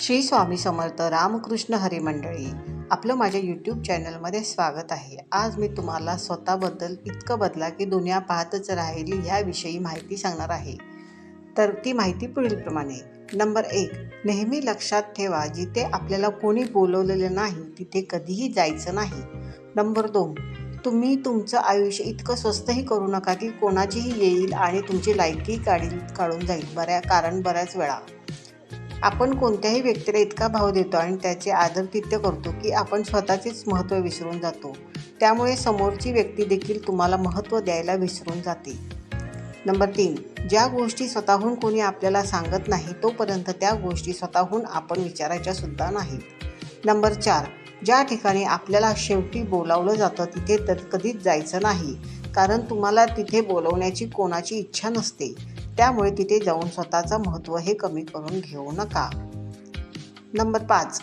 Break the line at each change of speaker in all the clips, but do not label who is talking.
श्री स्वामी समर्थ रामकृष्ण हरिमंडळी आपलं माझ्या यूट्यूब चॅनलमध्ये स्वागत आहे. आज मी तुम्हाला स्वतःबद्दल इतकं बदला की दुनिया पाहतच राहिली ह्याविषयी माहिती सांगणार आहे. तर ती माहिती पुढीलप्रमाणे. नंबर एक नेहमी लक्षात ठेवा जिथे आपल्याला कोणी बोलवलेलं नाही तिथे कधीही जायचं नाही. नंबर दोन तुम्ही तुमचं आयुष्य इतकं स्वस्तही करू नका की कोणाचीही येईल आणि तुमची लायकी काढील काढून जाईल. बऱ्या कारण बऱ्याच वेळा. आपण कोणत्याही व्यक्तीला इतका भाव देतो आणि त्याचे आदरातिथ्य करतो की आपण स्वतःचेच महत्त्व विसरून जातो. त्यामुळे समोरची व्यक्ती देखील तुम्हाला महत्त्व द्यायला विसरून जाते. नंबर तीन ज्या गोष्टी स्वतःहून कोणी आपल्याला सांगत नाही तोपर्यंत त्या गोष्टी स्वतःहून आपण विचारायच्या सुद्धा नाहीत. नंबर चार ज्या ठिकाणी आपल्याला शेवटी बोलावलं जातं तिथे तर कधीच जायचं नाही. कारण तुम्हाला तिथे बोलवण्याची कोणाची इच्छा नसते. त्यामुळे तिथे जाऊन स्वतःचं महत्त्व हे कमी करून घेऊ नका. नंबर पाच.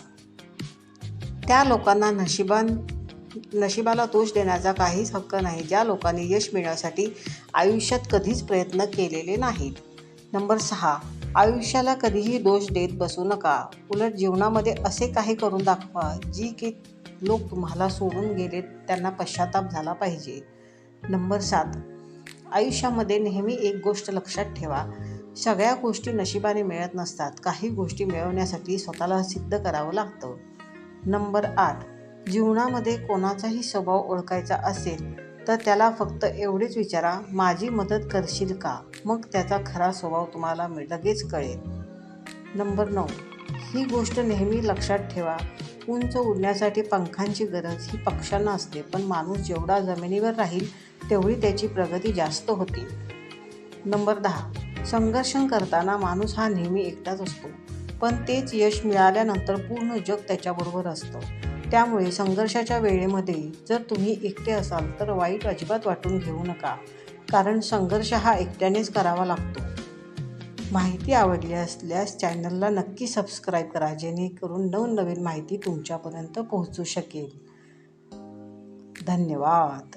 त्या लोकांना नशिबान नशिबाला दोष देण्याचा काहीच हक्क नाही ज्या लोकांनी यश मिळवण्यासाठी आयुष्यात कधीच प्रयत्न केलेले नाहीत. नंबर सहा. आयुष्याला कधीही दोष देत बसू नका. उलट जीवनामध्ये असे काही करून दाखवा जी की लोक तुम्हाला सोडून गेले त्यांना पश्चाताप झाला पाहिजे. नंबर सात. आयुष्यामध्ये नेहमी एक गोष्ट लक्षात ठेवा. सगळ्या गोष्टी नशिबाने मिळत नसतात. काही गोष्टी मिळवण्यासाठी स्वतःला सिद्ध करावं लागतं. नंबर आठ. जीवनामध्ये कोणाचाही स्वभाव ओळखायचा असेल तर त्याला फक्त एवढेच विचारा माझी मदत करशील का? मग त्याचा खरा स्वभाव तुम्हाला लगेच कळेल. नंबर नऊ. ही गोष्ट नेहमी लक्षात ठेवा. उंच उडण्यासाठी पंखांची गरज ही पक्ष्यांना असते पण माणूस जेवढा जमिनीवर राहील तेवढी त्याची प्रगती जास्त होते. नंबर दहा. संघर्ष करताना माणूस हा नेहमी एकटाच असतो. पण तेच यश मिळाल्यानंतर पूर्ण जग त्याच्याबरोबर असतं. त्यामुळे संघर्षाच्या वेळेमध्ये जर तुम्ही एकटे असाल तर वाईट अजिबात वाटून घेऊ नका. कारण संघर्ष हा एकट्यानेच करावा लागतो. माहिती आवडली असल्यास चॅनलला नक्की सबस्क्राईब करा जेणेकरून नवनवीन माहिती तुमच्यापर्यंत पोहोचू शकेल. धन्यवाद.